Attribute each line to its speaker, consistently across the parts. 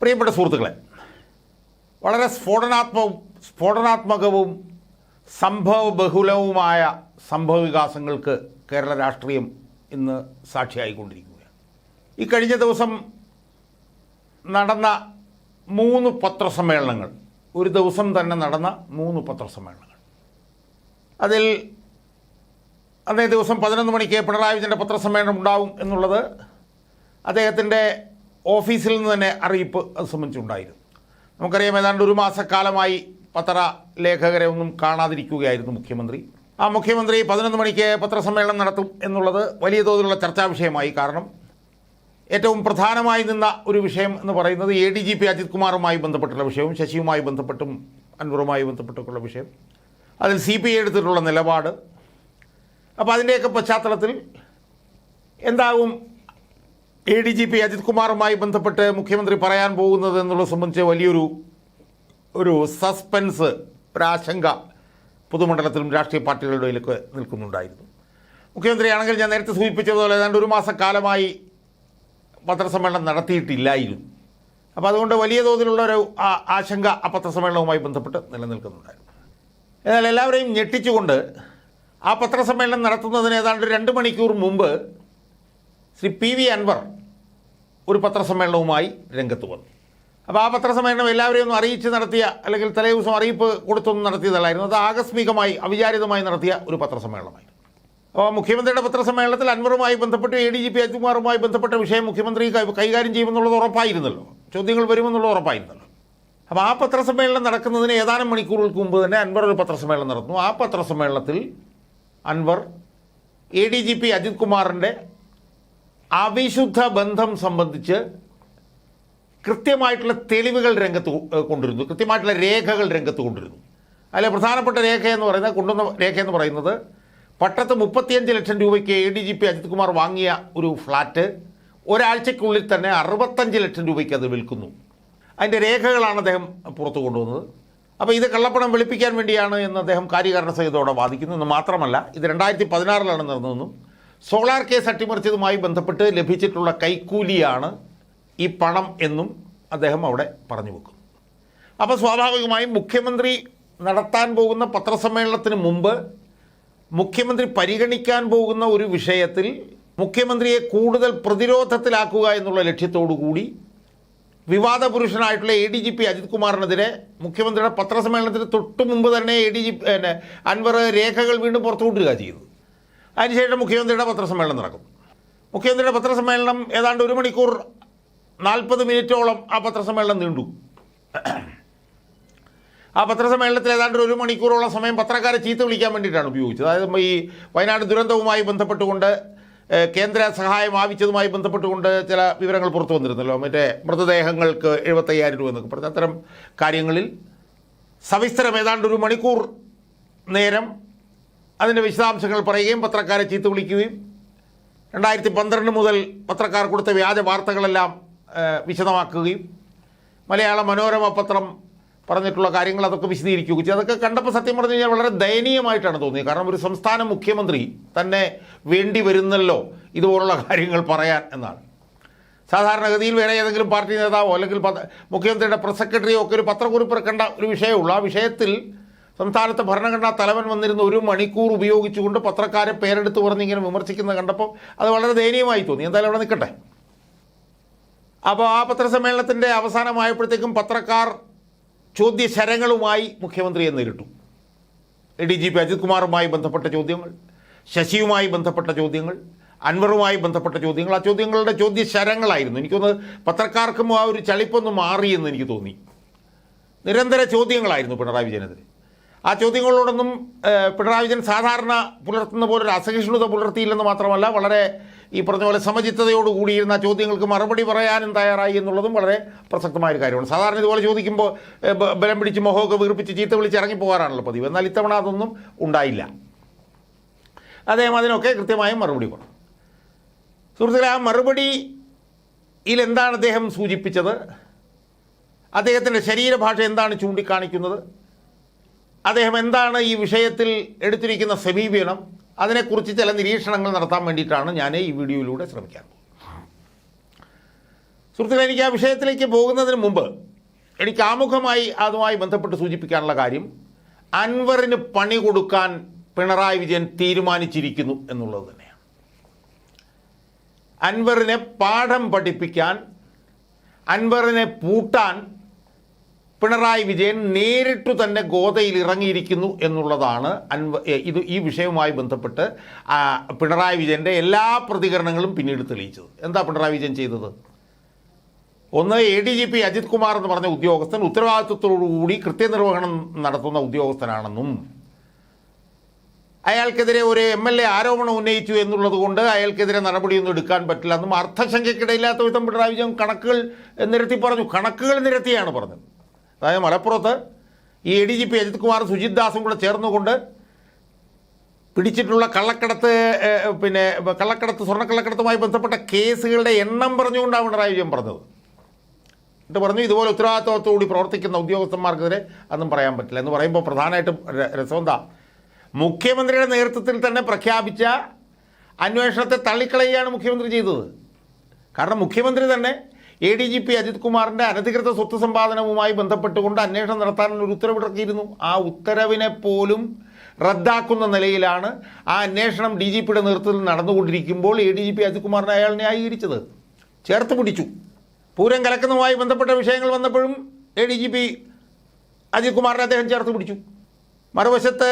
Speaker 1: പ്രിയപ്പെട്ട സുഹൃത്തുക്കളെ വളരെ സ്ഫോടനാത്മവും സ്ഫോടനാത്മകവും സംഭവ ബഹുലവുമായ സംഭവ വികാസങ്ങൾക്ക് കേരള രാഷ്ട്രീയം ഇന്ന് സാക്ഷിയായിക്കൊണ്ടിരിക്കുകയാണ്. ഈ കഴിഞ്ഞ ദിവസം നടന്ന മൂന്ന് പത്രസമ്മേളനങ്ങൾ ഒരു ദിവസം തന്നെ നടന്ന മൂന്ന് പത്രസമ്മേളനങ്ങൾ. അതിൽ അതേ ദിവസം പതിനൊന്ന് മണിക്ക് പിണറായി വിജയന്റെ പത്രസമ്മേളനം ഉണ്ടാവും എന്നുള്ളത് അദ്ദേഹത്തിന്റെ ഓഫീസിൽ നിന്ന് തന്നെ അറിയിപ്പ് അത് സംബന്ധിച്ചുണ്ടായിരുന്നു. നമുക്കറിയാം ഏതാണ്ട് ഒരു മാസക്കാലമായി പത്ര ലേഖകരെ ഒന്നും കാണാതിരിക്കുകയായിരുന്നു മുഖ്യമന്ത്രി. ആ മുഖ്യമന്ത്രി പതിനൊന്ന് മണിക്ക് പത്രസമ്മേളനം നടത്തും എന്നുള്ളത് വലിയ തോതിലുള്ള ചർച്ചാ വിഷയമായി. കാരണം ഏറ്റവും പ്രധാനമായി നിന്ന ഒരു വിഷയം എന്ന് പറയുന്നത് A D G P Ajith കുമാറുമായി ബന്ധപ്പെട്ടുള്ള വിഷയവും ശശിയുമായി ബന്ധപ്പെട്ടും അൻവറുമായി ബന്ധപ്പെട്ടുള്ള വിഷയം. അതിൽ സി പി ഐ എടുത്തിട്ടുള്ള നിലപാട്. അപ്പോൾ അതിന്റെയൊക്കെ പശ്ചാത്തലത്തിൽ എന്താകും A D G P Ajith കുമാറുമായി ബന്ധപ്പെട്ട് മുഖ്യമന്ത്രി പറയാൻ പോകുന്നത് എന്നുള്ളത് സംബന്ധിച്ച് വലിയൊരു ഒരു സസ്പെൻസ് ഒരാശങ്ക പൊതുമണ്ഡലത്തിലും രാഷ്ട്രീയ പാർട്ടികളുടെ ഇടയിലൊക്കെ നിൽക്കുന്നുണ്ടായിരുന്നു. മുഖ്യമന്ത്രിയാണെങ്കിൽ ഞാൻ നേരത്തെ സൂചിപ്പിച്ചതുപോലെ ഏതാണ്ട് ഒരു മാസക്കാലമായി പത്രസമ്മേളനം നടത്തിയിട്ടില്ലായിരുന്നു. അപ്പോൾ അതുകൊണ്ട് വലിയ തോതിലുള്ള ഒരു ആശങ്ക ആ പത്രസമ്മേളനവുമായി ബന്ധപ്പെട്ട് നിലനിൽക്കുന്നുണ്ടായിരുന്നു. എന്നാൽ എല്ലാവരെയും ഞെട്ടിച്ചുകൊണ്ട് ആ പത്രസമ്മേളനം നടത്തുന്നതിന് ഏതാണ്ട് രണ്ട് മണിക്കൂർ മുമ്പ് ശ്രീ പി വി അൻവർ ഒരു പത്രസമ്മേളനവുമായി രംഗത്ത് വന്നു. അപ്പോൾ ആ പത്രസമ്മേളനം എല്ലാവരെയും ഒന്ന് അറിയിച്ച് നടത്തിയ അല്ലെങ്കിൽ തലേ ദിവസം അറിയിപ്പ് കൊടുത്തൊന്നും നടത്തിയതല്ലായിരുന്നു. അത് ആകസ്മികമായി അവിചാരിതമായി നടത്തിയ ഒരു പത്രസമ്മേളനമായിരുന്നു. അപ്പോൾ മുഖ്യമന്ത്രിയുടെ പത്രസമ്മേളനത്തിൽ അൻവറുമായി ബന്ധപ്പെട്ട് എ ഡി ജി പി അജിത്കുമാറുമായി ബന്ധപ്പെട്ട വിഷയം മുഖ്യമന്ത്രി കൈകാര്യം ചെയ്യുമെന്നുള്ളത് ഉറപ്പായിരുന്നല്ലോ. ചോദ്യങ്ങൾ വരുമെന്നുള്ളത് ഉറപ്പായിരുന്നല്ലോ. അപ്പോൾ ആ പത്രസമ്മേളനം നടക്കുന്നതിന് ഏതാനും മണിക്കൂറുകൾക്ക് മുമ്പ് തന്നെ അൻവർ ഒരു പത്രസമ്മേളനം നടന്നു ആ പത്രസമ്മേളനത്തിൽ Anwar A D G P Ajith കുമാറിന്റെ അവിശുദ്ധ ബന്ധം സംബന്ധിച്ച് കൃത്യമായിട്ടുള്ള തെളിവുകൾ രംഗത്ത് കൊണ്ടുവരുന്നു. കൃത്യമായിട്ടുള്ള രേഖകൾ രംഗത്ത് കൊണ്ടുവരുന്നു. അതിലെ പ്രധാനപ്പെട്ട രേഖ എന്ന് പറയുന്നത് കൊണ്ടുവന്ന രേഖ എന്ന് പറയുന്നത് പട്ടത്ത് മുപ്പത്തിയഞ്ച് ലക്ഷം രൂപയ്ക്ക് A D G P Ajith Kumar വാങ്ങിയ ഒരു ഫ്ലാറ്റ് ഒരാഴ്ചയ്ക്കുള്ളിൽ തന്നെ അറുപത്തഞ്ച് ലക്ഷം രൂപയ്ക്ക് അത് വിൽക്കുന്നു. അതിന്റെ രേഖകളാണ് അദ്ദേഹം പുറത്തു കൊണ്ടുവന്നത്. അപ്പോൾ ഇത് കള്ളപ്പണം വെളുപ്പിക്കാൻ വേണ്ടിയാണ് എന്ന് അദ്ദേഹം കാര്യകാരണ സഹിതോടെ വാദിക്കുന്നു എന്ന് മാത്രമല്ല ഇത് രണ്ടായിരത്തി പതിനാറിലാണ് നടന്നതെന്നും സോളാർ കേസ് അട്ടിമറിച്ചതുമായി ബന്ധപ്പെട്ട് ലഭിച്ചിട്ടുള്ള കൈക്കൂലിയാണ് ഈ പണം എന്നും അദ്ദേഹം അവിടെ പറഞ്ഞു വെക്കും. അപ്പോൾ സ്വാഭാവികമായും മുഖ്യമന്ത്രി നടത്താൻ പോകുന്ന പത്രസമ്മേളനത്തിന് മുമ്പ് മുഖ്യമന്ത്രി പരിഗണിക്കാൻ പോകുന്ന ഒരു വിഷയത്തിൽ മുഖ്യമന്ത്രിയെ കൂടുതൽ പ്രതിരോധത്തിലാക്കുക എന്നുള്ള ലക്ഷ്യത്തോടു കൂടി വിവാദ പുരുഷനായിട്ടുള്ള A D G P Ajith കുമാറിനെതിരെ മുഖ്യമന്ത്രിയുടെ പത്രസമ്മേളനത്തിന് തൊട്ടു മുമ്പ് തന്നെ എ ഡി ജി പിന്നെ അൻവർ രേഖകൾ വീണ്ടും പുറത്തുവിടുക ചെയ്തു അതിനുശേഷം മുഖ്യമന്ത്രിയുടെ പത്രസമ്മേളനം നടക്കും. മുഖ്യമന്ത്രിയുടെ പത്രസമ്മേളനം ഏതാണ്ട് ഒരു മണിക്കൂർ നാൽപ്പത് മിനിറ്റോളം ആ പത്രസമ്മേളനം നീണ്ടു. ആ പത്രസമ്മേളനത്തിൽ ഏതാണ്ട് ഒരു മണിക്കൂറോളം സമയം പത്രക്കാരെ ചീത്ത വിളിക്കാൻ വേണ്ടിയിട്ടാണ് ഉപയോഗിച്ചത്. അതായത് ഈ വയനാട് ദുരന്തവുമായി ബന്ധപ്പെട്ടുകൊണ്ട് കേന്ദ്ര സഹായം ആവശ്യതുമായി ബന്ധപ്പെട്ടുകൊണ്ട് ചില വിവരങ്ങൾ പുറത്തു വന്നിരുന്നല്ലോ. മറ്റേ മൃതദേഹങ്ങൾക്ക് എഴുപത്തയ്യായിരം രൂപ എന്നൊക്കെ പറഞ്ഞ. അത്തരം കാര്യങ്ങളിൽ സവിസ്തരം ഏതാണ്ട് ഒരു മണിക്കൂർ നേരം അതിന്റെ വിശദാംശങ്ങൾ പറയുകയും പത്രക്കാരെ ചീത്ത വിളിക്കുകയും രണ്ടായിരത്തി പന്ത്രണ്ട് മുതൽ പത്രക്കാർ കൊടുത്ത വ്യാജ വാർത്തകളെല്ലാം വിശദമാക്കുകയും മലയാള മനോരമ പത്രം പറഞ്ഞിട്ടുള്ള കാര്യങ്ങൾ അതൊക്കെ വിശദീകരിക്കുകയും ചെയ്തു. അതൊക്കെ കണ്ടപ്പോൾ സത്യം പറഞ്ഞു കഴിഞ്ഞാൽ വളരെ ദയനീയമായിട്ടാണ് തോന്നിയത്. കാരണം ഒരു സംസ്ഥാന മുഖ്യമന്ത്രി തന്നെ വേണ്ടി വരുന്നല്ലോ ഇതുപോലുള്ള കാര്യങ്ങൾ പറയാൻ എന്നാണ്. സാധാരണഗതിയിൽ വേറെ ഏതെങ്കിലും പാർട്ടി നേതാവോ അല്ലെങ്കിൽ മുഖ്യമന്ത്രിയുടെ പ്രസ് സെക്രട്ടറിയോ ഒക്കെ ഒരു പത്രക്കുറിപ്പ് ഇറക്കേണ്ട ഒരു വിഷയമുള്ളൂ. ആ വിഷയത്തിൽ സംസ്ഥാനത്തെ ഭരണഘടനാ തലവൻ വന്നിരുന്ന ഒരു മണിക്കൂർ ഉപയോഗിച്ചുകൊണ്ട് പത്രക്കാരെ പേരെടുത്ത് പറഞ്ഞ് ഇങ്ങനെ വിമർശിക്കുന്നത് കണ്ടപ്പോൾ അത് വളരെ ദയനീയമായി തോന്നി. എന്തായാലും അവിടെ നിൽക്കട്ടെ. അപ്പോൾ ആ പത്രസമ്മേളനത്തിന്റെ അവസാനമായപ്പോഴത്തേക്കും പത്രക്കാർ ചോദ്യശരങ്ങളുമായി മുഖ്യമന്ത്രിയെ നേരിട്ടു. ഡി ജി പി അജിത് കുമാറുമായി ബന്ധപ്പെട്ട ചോദ്യങ്ങൾ ശശിയുമായി ബന്ധപ്പെട്ട ചോദ്യങ്ങൾ അൻവറുമായി ബന്ധപ്പെട്ട ചോദ്യങ്ങൾ. ആ ചോദ്യങ്ങളുടെ ചോദ്യശരങ്ങളായിരുന്നു. എനിക്കൊന്ന് പത്രക്കാർക്കും ആ ഒരു ചളിപ്പൊന്ന് മാറിയെന്ന് എനിക്ക് തോന്നി. നിരന്തര ചോദ്യങ്ങളായിരുന്നു പിണറായി വിജയനെതിരെ. ആ ചോദ്യങ്ങളോടൊന്നും പിണറായി വിജയൻ സാധാരണ പുലർത്തുന്ന പോലെ ഒരു അസഹിഷ്ണുത പുലർത്തിയില്ലെന്ന് മാത്രമല്ല വളരെ ഈ പറഞ്ഞ പോലെ സമചിത്തതയോട് കൂടിയിരുന്ന ആ ചോദ്യങ്ങൾക്ക് മറുപടി പറയാനും തയ്യാറായി എന്നുള്ളതും വളരെ പ്രസക്തമായ ഒരു കാര്യമാണ്. സാധാരണ ഇതുപോലെ ചോദിക്കുമ്പോൾ ബലം പിടിച്ച് മൊഹമൊക്കെ വീർപ്പിച്ച് ചീത്ത വിളിച്ച് ഇറങ്ങിപ്പോകാറാണല്ലോ പതിവ്. എന്നാൽ ഇത്തവണ അതൊന്നും ഉണ്ടായില്ല. അദ്ദേഹം അതിനൊക്കെ കൃത്യമായും മറുപടി പറഞ്ഞു സുഹൃത്തുക്കളെ ആ മറുപടിയിൽ എന്താണ് അദ്ദേഹം സൂചിപ്പിച്ചത്? അദ്ദേഹത്തിന്റെ ശരീരഭാഷ എന്താണ് ചൂണ്ടിക്കാണിക്കുന്നത്? അദ്ദേഹം എന്താണ് ഈ വിഷയത്തിൽ എടുത്തിരിക്കുന്ന സമീപനം? അതിനെക്കുറിച്ച് ചില നിരീക്ഷണങ്ങൾ നടത്താൻ വേണ്ടിയിട്ടാണ് ഞാൻ ഈ വീഡിയോയിലൂടെ ശ്രമിക്കാൻ പോകുന്നത്. എനിക്ക് ആ വിഷയത്തിലേക്ക് പോകുന്നതിന് മുമ്പ് എനിക്ക് ആമുഖമായി അതുമായി ബന്ധപ്പെട്ട് സൂചിപ്പിക്കാനുള്ള കാര്യം അൻവറിന് പണി കൊടുക്കാൻ പിണറായി വിജയൻ തീരുമാനിച്ചിരിക്കുന്നു എന്നുള്ളത് തന്നെയാണ്. അൻവറിനെ പാഠം പഠിപ്പിക്കാൻ അൻവറിനെ പൂട്ടാൻ പിണറായി വിജയൻ നേരിട്ടു തന്നെ ഗോതയിൽ ഇറങ്ങിയിരിക്കുന്നു എന്നുള്ളതാണ് അൻവ ഇത് ഈ വിഷയവുമായി ബന്ധപ്പെട്ട് പിണറായി വിജയന്റെ എല്ലാ പ്രതികരണങ്ങളും പിന്നീട് തെളിയിച്ചത്. എന്താ പിണറായി വിജയൻ ചെയ്തത്? ഒന്ന് A D G P Ajith Kumar എന്ന് പറഞ്ഞ ഉദ്യോഗസ്ഥൻ ഉത്തരവാദിത്വത്തോടുകൂടി കൃത്യനിർവഹണം നടത്തുന്ന ഉദ്യോഗസ്ഥനാണെന്നും അയാൾക്കെതിരെ ഒരു എം എൽ എ ആരോപണം ഉന്നയിച്ചു എന്നുള്ളത് കൊണ്ട് അയാൾക്കെതിരെ നടപടിയൊന്നും എടുക്കാൻ പറ്റില്ല എന്നും അർത്ഥശങ്കയ്ക്കിടയില്ലാത്ത വിധം പിണറായി വിജയൻ കണക്കുകൾ നിരത്തി പറഞ്ഞു. കണക്കുകൾ നിരത്തിയാണ് പറഞ്ഞത്. അതായത് മലപ്പുറത്ത് ഈ A D G P Ajith Kumar Sujith ദാസും കൂടെ ചേർന്നുകൊണ്ട് പിടിച്ചിട്ടുള്ള കള്ളക്കടത്ത് പിന്നെ കള്ളക്കടത്ത് സ്വർണക്കള്ളക്കടത്തുമായി ബന്ധപ്പെട്ട കേസുകളുടെ എണ്ണം പറഞ്ഞുകൊണ്ടാണ് പിണറായി വിജയൻ പറഞ്ഞത്. എന്നിട്ട് പറഞ്ഞു ഇതുപോലെ ഉത്തരവാദിത്വത്തോടുകൂടി പ്രവർത്തിക്കുന്ന ഉദ്യോഗസ്ഥന്മാർക്കെതിരെ അതൊന്നും പറയാൻ പറ്റില്ല. എന്ന് പറയുമ്പോൾ പ്രധാനമായിട്ടും ര- രസം എന്താ മുഖ്യമന്ത്രിയുടെ നേതൃത്വത്തിൽ തന്നെ പ്രഖ്യാപിച്ച അന്വേഷണത്തെ തള്ളിക്കളയുകയാണ് മുഖ്യമന്ത്രി ചെയ്തത്. കാരണം മുഖ്യമന്ത്രി തന്നെ A D G P Ajith കുമാറിന്റെ അനധികൃത സ്വത്ത് സമ്പാദനവുമായി ബന്ധപ്പെട്ടുകൊണ്ട് അന്വേഷണം നടത്താനുള്ള ഒരു ഉത്തരവിറക്കിയിരുന്നു. ആ ഉത്തരവിനെ പോലും റദ്ദാക്കുന്ന നിലയിലാണ് ആ അന്വേഷണം ഡി ജി പിയുടെ നേതൃത്വത്തിൽ നടന്നുകൊണ്ടിരിക്കുമ്പോൾ A D G P Ajith കുമാറിനെ അയാൾ ന്യായീകരിച്ചത്. ചേർത്ത് പിടിച്ചു. പൂരം കലക്കുന്നതുമായി ബന്ധപ്പെട്ട വിഷയങ്ങൾ വന്നപ്പോഴും A D G P Ajith കുമാറിനെ അദ്ദേഹം ചേർത്ത് പിടിച്ചു. മറുവശത്ത്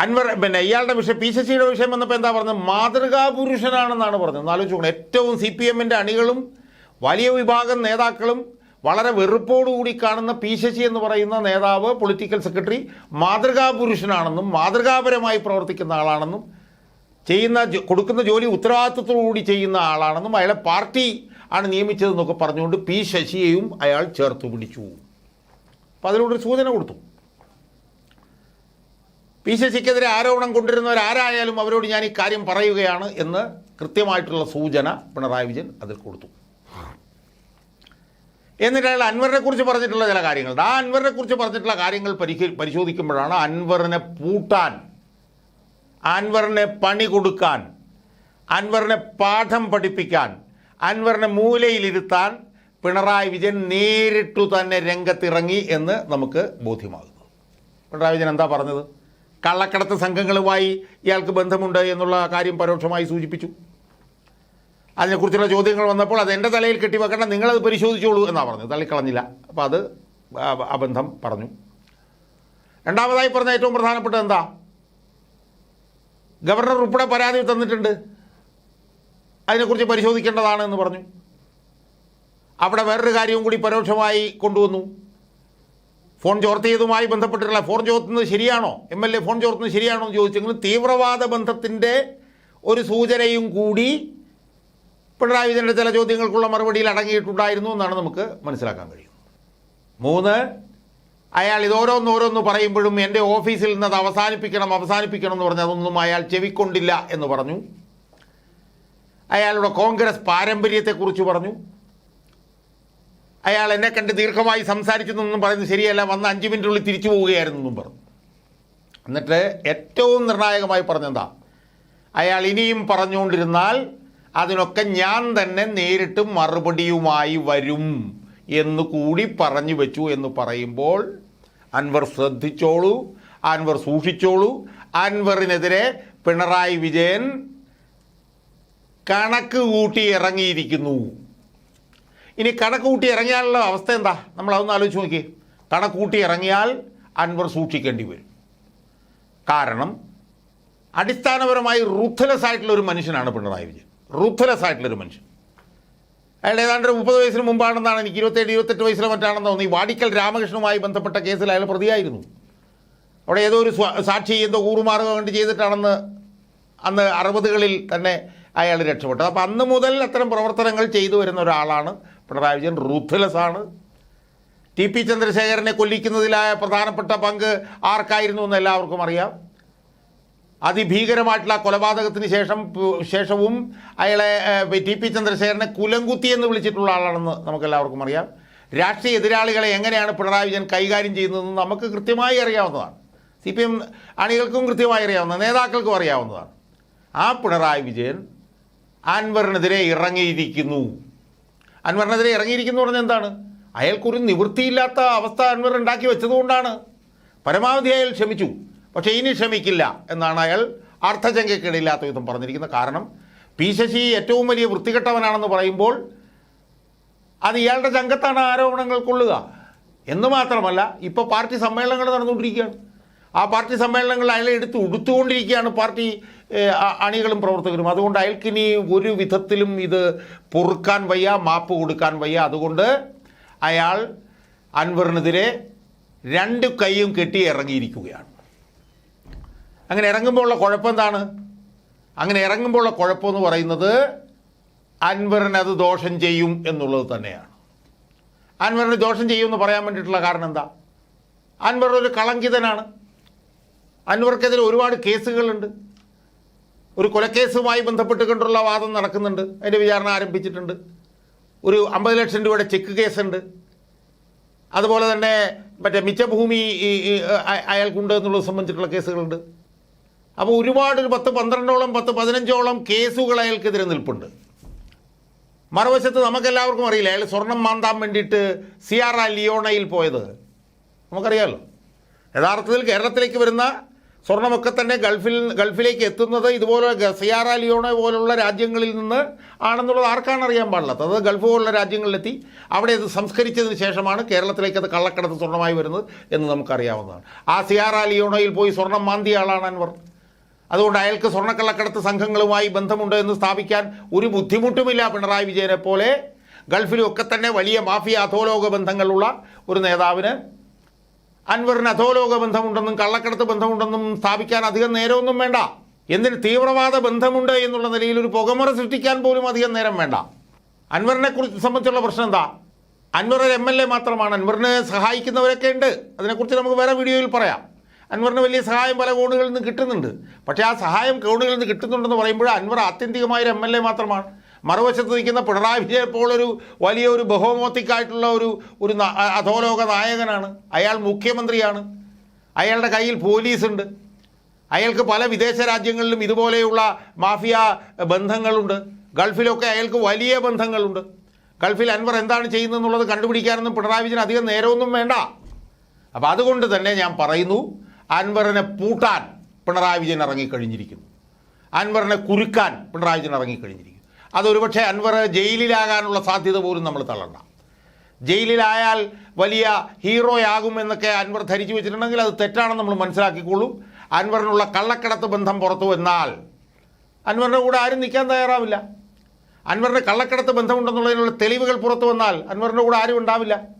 Speaker 1: അൻവർ പിന്നെ ഇയാളുടെ വിഷയം പി സിയുടെ വിഷയം വന്നപ്പോൾ എന്താ പറഞ്ഞത്? മാതൃകാപുരുഷനാണെന്നാണ് പറഞ്ഞത്. ഒന്ന് ആലോചിച്ച് ഏറ്റവും സി പി എമ്മിന്റെ അണികളും വലിയ വിഭാഗം നേതാക്കളും വളരെ വെറുപ്പോടുകൂടി കാണുന്ന പി ശശി എന്ന് പറയുന്ന നേതാവ് പൊളിറ്റിക്കൽ സെക്രട്ടറി മാതൃകാ പുരുഷനാണെന്നും മാതൃകാപരമായി പ്രവർത്തിക്കുന്ന ആളാണെന്നും ചെയ്യുന്ന കൊടുക്കുന്ന ജോലി ഉത്തരവാദിത്വത്തോടുകൂടി ചെയ്യുന്ന ആളാണെന്നും അയാളെ പാർട്ടി ആണ് നിയമിച്ചതെന്നൊക്കെ പറഞ്ഞുകൊണ്ട് പി ശശിയെയും അയാൾ ചേർത്ത് പിടിച്ചു. അപ്പോൾ അതിലൂടെ സൂചന കൊടുത്തു. പി ശശിക്കെതിരെ ആരോപണം കൊണ്ടിരുന്നവരാരായാലും അവരോട് ഞാൻ ഈ കാര്യം പറയുകയാണ് എന്ന് കൃത്യമായിട്ടുള്ള സൂചന പിണറായി വിജയൻ അതിൽ കൊടുത്തു. എന്നിട്ട് അയാൾ അൻവറിനെ കുറിച്ച് പറഞ്ഞിട്ടുള്ള ചില കാര്യങ്ങൾ. ആ അൻവറിനെ കുറിച്ച് പറഞ്ഞിട്ടുള്ള കാര്യങ്ങൾ പരിശോധിക്കുമ്പോഴാണ് അൻവറിനെ പൂട്ടാൻ അൻവറിനെ പണി കൊടുക്കാൻ അൻവറിനെ പാഠം പഠിപ്പിക്കാൻ അൻവറിനെ മൂലയിലിരുത്താൻ പിണറായി വിജയൻ നേരിട്ടു തന്നെ രംഗത്തിറങ്ങി എന്ന് നമുക്ക് ബോധ്യമാകുന്നു. പിണറായി വിജയൻ എന്താ പറഞ്ഞത്? കള്ളക്കടത്ത് സംഘങ്ങളുമായി ഇയാൾക്ക് ബന്ധമുണ്ട് എന്നുള്ള കാര്യം പരോക്ഷമായി സൂചിപ്പിച്ചു. അതിനെക്കുറിച്ചുള്ള ചോദ്യങ്ങൾ വന്നപ്പോൾ അത് എന്റെ തലയിൽ കെട്ടിവെക്കണം നിങ്ങളത് പരിശോധിച്ചോളൂ എന്നാണ് പറഞ്ഞത് തള്ളിക്കളഞ്ഞില്ല. അപ്പോൾ അത് ആ പറഞ്ഞു. രണ്ടാമതായി പറഞ്ഞ ഏറ്റവും പ്രധാനപ്പെട്ട എന്താ? ഗവർണർ ഉൾപ്പെടെ പരാതി തന്നിട്ടുണ്ട്. അതിനെക്കുറിച്ച് പരിശോധിക്കേണ്ടതാണ് എന്ന് പറഞ്ഞു. അവിടെ വേറൊരു കാര്യവും കൂടി പരോക്ഷമായി കൊണ്ടുവന്നു. ഫോൺ ചോർത്തിയതുമായി ബന്ധപ്പെട്ടിട്ടുള്ള ഫോൺ ചോർത്തുന്നത് ശരിയാണോ? എം എൽ എ ഫോൺ ചോർത്തുന്നത് ശരിയാണോ എന്ന് ചോദിച്ചെങ്കിലും തീവ്രവാദ ബന്ധത്തിന്റെ ഒരു സൂചനയും കൂടി പിണറായി വിജയന്റെ ചില ചോദ്യങ്ങൾക്കുള്ള മറുപടിയിൽ അടങ്ങിയിട്ടുണ്ടായിരുന്നു എന്നാണ് നമുക്ക് മനസ്സിലാക്കാൻ കഴിയും മൂന്ന് അയാൾ ഇതോരോന്നോരോന്ന് പറയുമ്പോഴും എന്റെ ഓഫീസിൽ നിന്ന് അത് അവസാനിപ്പിക്കണം അവസാനിപ്പിക്കണം എന്ന് പറഞ്ഞ് അതൊന്നും അയാൾ ചെവിക്കൊണ്ടില്ല എന്ന് പറഞ്ഞു. അയാളുടെ കോൺഗ്രസ് പാരമ്പര്യത്തെക്കുറിച്ച് പറഞ്ഞു. അയാൾ എന്നെ കണ്ട് ദീർഘമായി സംസാരിച്ചെന്നൊന്നും പറയുന്നത് ശരിയല്ല വന്ന് അഞ്ച് മിനിറ്റിനുള്ളിൽ തിരിച്ചു പോവുകയായിരുന്നു എന്നും പറഞ്ഞു. എന്നിട്ട് ഏറ്റവും നിർണായകമായി പറഞ്ഞെന്താ? അയാൾ ഇനിയും പറഞ്ഞുകൊണ്ടിരുന്നാൽ അതിനൊക്കെ ഞാൻ തന്നെ നേരിട്ട് മറുപടിയുമായി വരും എന്ന് കൂടി പറഞ്ഞു വെച്ചു എന്ന് പറയുമ്പോൾ അൻവർ ശ്രദ്ധിച്ചോളൂ അൻവർ സൂക്ഷിച്ചോളൂ. അൻവറിനെതിരെ പിണറായി വിജയൻ കണക്ക് കൂട്ടി ഇറങ്ങിയിരിക്കുന്നു. ഇനി കണക്ക് കൂട്ടി ഇറങ്ങിയാലുള്ള അവസ്ഥ എന്താ? നമ്മൾ അതൊന്ന് ആലോചിച്ച് നോക്കി കണക്ക് കൂട്ടി ഇറങ്ങിയാൽ അൻവർ സൂക്ഷിക്കേണ്ടി വരും. കാരണം അടിസ്ഥാനപരമായി റുത്ത്ലെസ് ആയിട്ടുള്ള ഒരു മനുഷ്യനാണ് പിണറായി വിജയൻ. റുത്ത്ലെസ് ആയിട്ടുള്ളൊരു മനുഷ്യൻ. അയാൾ ഏതാണ്ട് ഒരു മുപ്പത് വയസ്സിന് മുമ്പാണെന്നാണ് എനിക്ക് ഇരുപത്തേഴ് ഇരുപത്തെട്ട് വയസ്സിലോ മറ്റാണെന്ന് തോന്നി വാടിക്കൽ രാമകൃഷ്ണനുമായി ബന്ധപ്പെട്ട കേസിൽ അയാൾ പ്രതിയായിരുന്നു. അവിടെ ഏതോ ഒരു സാക്ഷി എന്തോ കൂറുമാറുക കണ്ട് ചെയ്തിട്ടാണെന്ന് അന്ന് അറുപതുകളിൽ തന്നെ അയാൾ രക്ഷപ്പെട്ടത് അപ്പോൾ അന്ന് മുതൽ അത്തരം പ്രവർത്തനങ്ങൾ ചെയ്തു വരുന്ന ഒരാളാണ് പിണറായി വിജയൻ. റൂത്ത്ലെസ് ആണ്. ടി പി ചന്ദ്രശേഖരനെ കൊല്ലിക്കുന്നതിലായ പ്രധാനപ്പെട്ട പങ്ക് ആർക്കായിരുന്നു എന്ന് എല്ലാവർക്കും അറിയാം. അതിഭീകരമായിട്ടുള്ള കൊലപാതകത്തിന് ശേഷം ശേഷവും അയാളെ ടി പി ചന്ദ്രശേഖരനെ കുലങ്കുത്തി എന്ന് വിളിച്ചിട്ടുള്ള ആളാണെന്ന് നമുക്കെല്ലാവർക്കും അറിയാം. രാഷ്ട്രീയ എതിരാളികളെ എങ്ങനെയാണ് പിണറായി വിജയൻ കൈകാര്യം ചെയ്യുന്നതെന്ന് നമുക്ക് കൃത്യമായി അറിയാവുന്നതാണ്. സി പി എം അണികൾക്കും കൃത്യമായി അറിയാവുന്ന നേതാക്കൾക്കും അറിയാവുന്നതാണ്. ആ പിണറായി വിജയൻ അൻവറിനെതിരെ ഇറങ്ങിയിരിക്കുന്നു. അൻവറിനെതിരെ ഇറങ്ങിയിരിക്കുന്നു പറഞ്ഞാൽ എന്താണ്? അയാൾക്കൊരു നിവൃത്തിയില്ലാത്ത അവസ്ഥ അൻവർ ഉണ്ടാക്കി വെച്ചതുകൊണ്ടാണ്. പരമാവധി അയാൾ ക്ഷമിച്ചു. പക്ഷേ ഇനി ക്ഷമിക്കില്ല എന്നാണ് അയാൾ അർത്ഥചങ്കയ്ക്കിടയില്ലാത്ത വിധം പറഞ്ഞിരിക്കുന്നത്. കാരണം പി ശശി ഏറ്റവും വലിയ വൃത്തികെട്ടവനാണെന്ന് പറയുമ്പോൾ അത് ഇയാളുടെ ചങ്കത്താണ് ആരോപണങ്ങൾ കൊള്ളുക. എന്ന് മാത്രമല്ല ഇപ്പോൾ പാർട്ടി സമ്മേളനങ്ങൾ നടന്നുകൊണ്ടിരിക്കുകയാണ്. ആ പാർട്ടി സമ്മേളനങ്ങൾ അയാളെ എടുത്ത് ഉടുത്തുകൊണ്ടിരിക്കുകയാണ് പാർട്ടി അണികളും പ്രവർത്തകരും. അതുകൊണ്ട് അയാൾക്കിനി ഒരു വിധത്തിലും ഇത് പൊറുക്കാൻ വയ്യ മാപ്പ് കൊടുക്കാൻ വയ്യ. അതുകൊണ്ട് അയാൾ അൻവറിനെതിരെ രണ്ട് കൈയും കെട്ടി ഇറങ്ങിയിരിക്കുകയാണ്. അങ്ങനെ ഇറങ്ങുമ്പോൾ ഉള്ള കുഴപ്പം എന്താണ്? അങ്ങനെ ഇറങ്ങുമ്പോൾ ഉള്ള കുഴപ്പമെന്ന് പറയുന്നത് അൻവറിന് അത് ദോഷം ചെയ്യും എന്നുള്ളത് തന്നെയാണ്. അൻവറിന് ദോഷം ചെയ്യുമെന്ന് പറയാൻ വേണ്ടിയിട്ടുള്ള കാരണം എന്താ? അൻവർ ഒരു കളങ്കിതനാണ്. അൻവർക്കെതിരെ ഒരുപാട് കേസുകളുണ്ട്. ഒരു കൊലക്കേസുമായി ബന്ധപ്പെട്ട് കൊണ്ടുള്ള വാദം നടക്കുന്നുണ്ട്. അതിന്റെ വിചാരണ ആരംഭിച്ചിട്ടുണ്ട്. ഒരു അമ്പത് ലക്ഷം രൂപയുടെ ചെക്ക് കേസുണ്ട്. അതുപോലെ തന്നെ മറ്റേ മിച്ചഭൂമി അയാൾക്കുണ്ട് എന്നുള്ളത് സംബന്ധിച്ചിട്ടുള്ള കേസുകളുണ്ട്. അപ്പോൾ ഒരുപാട് ഒരു പത്ത് പന്ത്രണ്ടോളം പത്ത് പതിനഞ്ചോളം കേസുകൾ അയാൾക്കെതിരെ നിൽപ്പുണ്ട്. മറുവശത്ത് നമുക്കെല്ലാവർക്കും അറിയില്ല അയാൾ സ്വർണം മാന്താൻ വേണ്ടിയിട്ട് സിയാറ ലിയോണയിൽ പോയത്. നമുക്കറിയാമല്ലോ യഥാർത്ഥത്തിൽ കേരളത്തിലേക്ക് വരുന്ന സ്വർണമൊക്കെ തന്നെ ഗൾഫിൽ ഗൾഫിലേക്ക് എത്തുന്നത് ഇതുപോലെ സിയാറ ലിയോണ പോലുള്ള രാജ്യങ്ങളിൽ നിന്ന് ആണെന്നുള്ളത് ആർക്കാണ് അറിയാൻ പാടില്ലാത്തത് അത് ഗൾഫ് പോലുള്ള രാജ്യങ്ങളിലെത്തി അവിടെ അത് സംസ്കരിച്ചതിന് ശേഷമാണ് കേരളത്തിലേക്ക് അത് കള്ളക്കടത്ത് സ്വർണമായി വരുന്നത് എന്ന് നമുക്കറിയാവുന്നതാണ്. ആ സിയാറ ലിയോണയിൽ പോയി സ്വർണം മാന്തിയ ആളാണ് അൻവർ. അതുകൊണ്ട് അയാൾക്ക് സ്വർണക്കള്ളക്കടത്ത് സംഘങ്ങളുമായി ബന്ധമുണ്ട് എന്ന് സ്ഥാപിക്കാൻ ഒരു ബുദ്ധിമുട്ടുമില്ല പിണറായി വിജയനെ പോലെ. ഗൾഫിലും ഒക്കെ തന്നെ വലിയ മാഫിയ അധോലോക ബന്ധങ്ങളുള്ള ഒരു നേതാവിന് അൻവറിന് അധോലോക ബന്ധമുണ്ടെന്നും കള്ളക്കടത്ത് ബന്ധമുണ്ടെന്നും സ്ഥാപിക്കാൻ അധികം നേരമൊന്നും വേണ്ട. എന്തിന് തീവ്രവാദ ബന്ധമുണ്ട് എന്നുള്ള നിലയിൽ ഒരു പുകമുറ സൃഷ്ടിക്കാൻ പോലും അധികം നേരം വേണ്ട. അൻവറിനെ കുറിച്ച് സംബന്ധിച്ചുള്ള പ്രശ്നം എന്താ? അൻവർ ഒരു എം എൽ എ മാത്രമാണ്. അൻവറിനെ സഹായിക്കുന്നവരൊക്കെ ഉണ്ട്. അതിനെക്കുറിച്ച് നമുക്ക് വേറെ വീഡിയോയിൽ പറയാം. അൻവറിന് വലിയ സഹായം പല കോണുകളിൽ നിന്ന് കിട്ടുന്നുണ്ട്. പക്ഷേ ആ സഹായം കോണുകളിൽ നിന്ന് കിട്ടുന്നുണ്ടെന്ന് പറയുമ്പോൾ അൻവർ ആത്യന്തികമായ ഒരു എം എൽ എ മാത്രമാണ്. മറുവശത്ത് നിൽക്കുന്ന പിണറായി വിജയൻ പോലൊരു വലിയ ഒരു ബഹോമോത്തിക്കായിട്ടുള്ള ഒരു ഒരു അധോലോക നായകനാണ്. അയാൾ മുഖ്യമന്ത്രിയാണ്. അയാളുടെ കയ്യിൽ പോലീസുണ്ട്. അയാൾക്ക് പല വിദേശ രാജ്യങ്ങളിലും ഇതുപോലെയുള്ള മാഫിയ ബന്ധങ്ങളുണ്ട്. ഗൾഫിലൊക്കെ അയാൾക്ക് വലിയ ബന്ധങ്ങളുണ്ട്. ഗൾഫിൽ അൻവർ എന്താണ് ചെയ്യുന്നതെന്നുള്ളത് കണ്ടുപിടിക്കാനൊന്നും പിണറായി വിജയൻ അധികം നേരമൊന്നും വേണ്ട. അപ്പോൾ അതുകൊണ്ട് തന്നെ ഞാൻ പറയുന്നു അൻവറിനെ പൂട്ടാൻ പിണറായി വിജയൻ ഇറങ്ങിക്കഴിഞ്ഞിരിക്കുന്നു. അൻവറിനെ കുരുക്കാൻ പിണറായി വിജയൻ ഇറങ്ങിക്കഴിഞ്ഞിരിക്കുന്നു. അതൊരുപക്ഷെ അൻവർ ജയിലിലാകാനുള്ള സാധ്യത പോലും നമ്മൾ തള്ളണ്ട. ജയിലിലായാൽ വലിയ ഹീറോയാകും എന്നൊക്കെ അൻവർ ധരിച്ചു വെച്ചിട്ടുണ്ടെങ്കിൽ അത് തെറ്റാണെന്ന് നമ്മൾ മനസ്സിലാക്കിക്കോളും. അൻവറിനുള്ള കള്ളക്കടത്ത് ബന്ധം പുറത്തു വന്നാൽ അൻവറിന്റെ കൂടെ ആരും നിൽക്കാൻ തയ്യാറാവില്ല. അൻവറിന് കള്ളക്കടത്ത് ബന്ധമുണ്ടെന്നുള്ളതിനുള്ള തെളിവുകൾ പുറത്തു വന്നാൽ അൻവറിന്റെ കൂടെ ആരും ഉണ്ടാവില്ല.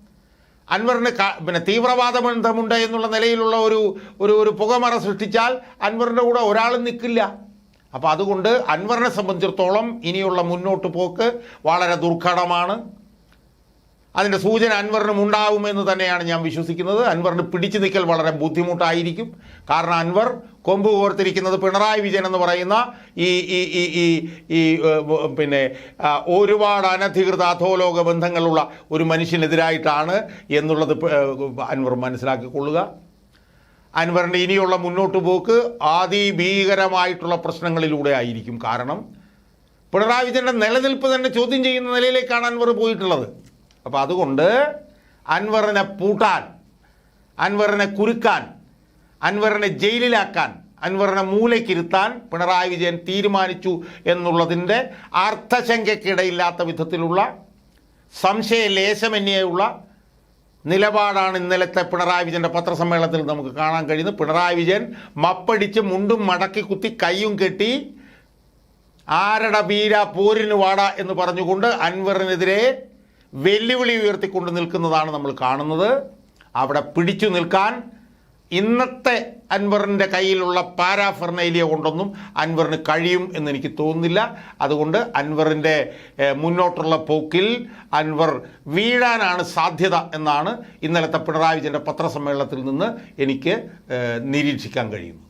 Speaker 1: അൻവറിന് പിന്നെ തീവ്രവാദ ബന്ധമുണ്ട് എന്നുള്ള നിലയിലുള്ള ഒരു ഒരു ഒരു പുകമറ സൃഷ്ടിച്ചാൽ അൻവറിന്റെ കൂടെ ഒരാളും നിൽക്കില്ല അപ്പോൾ അതുകൊണ്ട് അൻവറിനെ സംബന്ധിച്ചിടത്തോളം ഇനിയുള്ള മുന്നോട്ട് പോക്ക് വളരെ ദുർഘടമാണ്. അതിന്റെ സൂചന അൻവറിനും ഉണ്ടാവുമെന്ന് തന്നെയാണ് ഞാൻ വിശ്വസിക്കുന്നത്. അൻവറിന് പിടിച്ചു നിൽക്കൽ വളരെ ബുദ്ധിമുട്ടായിരിക്കും. കാരണം അൻവർ കൊമ്പ് കോർത്തിരിക്കുന്നത് പിണറായി വിജയൻ എന്ന് പറയുന്ന ഈ ഈ ഈ ഈ ഈ പിന്നെ ഒരുപാട് അനധികൃത അധോലോക ബന്ധങ്ങളുള്ള ഒരു മനുഷ്യനെതിരായിട്ടാണ് എന്നുള്ളത് അൻവർ മനസ്സിലാക്കിക്കൊള്ളുക. അൻവറിന്റെ ഇനിയുള്ള മുന്നോട്ട് പോക്ക് അതിഭീകരമായിട്ടുള്ള പ്രശ്നങ്ങളിലൂടെ ആയിരിക്കും കാരണം പിണറായി വിജയന്റെ നിലനിൽപ്പ് തന്നെ ചോദ്യം ചെയ്യുന്ന നിലയിലേക്കാണ് അൻവർ പോയിട്ടുള്ളത്. അപ്പോൾ അതുകൊണ്ട് അൻവറിനെ പൂട്ടാൻ അൻവറിനെ കുരുക്കാൻ അൻവറിനെ ജയിലിലാക്കാൻ അൻവറിനെ മൂലയ്ക്കിരുത്താൻ പിണറായി വിജയൻ തീരുമാനിച്ചു എന്നുള്ളതിന്റെ അർത്ഥശങ്കയ്ക്കിടയില്ലാത്ത വിധത്തിലുള്ള സംശയലേശമന്യുള്ള നിലപാടാണ് ഇന്നലത്തെ പിണറായി വിജയന്റെ പത്രസമ്മേളനത്തിൽ നമുക്ക് കാണാൻ കഴിയുന്നത്. പിണറായി വിജയൻ മപ്പടിച്ച് മുണ്ടും മടക്കി കുത്തി കൈയും കെട്ടി ആരട ബീര പോരിന് വാട എന്ന് പറഞ്ഞുകൊണ്ട് അൻവറിനെതിരെ വെല്ലുവിളി ഉയർത്തിക്കൊണ്ട് നിൽക്കുന്നതാണ് നമ്മൾ കാണുന്നത്. അവിടെ പിടിച്ചു നിൽക്കാൻ ഇന്നത്തെ അൻവറിന്റെ കയ്യിലുള്ള പാരാഫെർണൈലിയ കൊണ്ടൊന്നും അൻവറിന് കഴിയും എന്ന് എനിക്ക് തോന്നുന്നില്ല. അതുകൊണ്ട് അൻവറിന്റെ മുന്നോട്ടുള്ള പോക്കിൽ അൻവർ വീഴാനാണ് സാധ്യത എന്നാണ് ഇന്നലത്തെ പിണറായി വിജയന്റെ പത്രസമ്മേളനത്തിൽ നിന്ന് എനിക്ക് നിരീക്ഷിക്കാൻ കഴിയുന്നത്.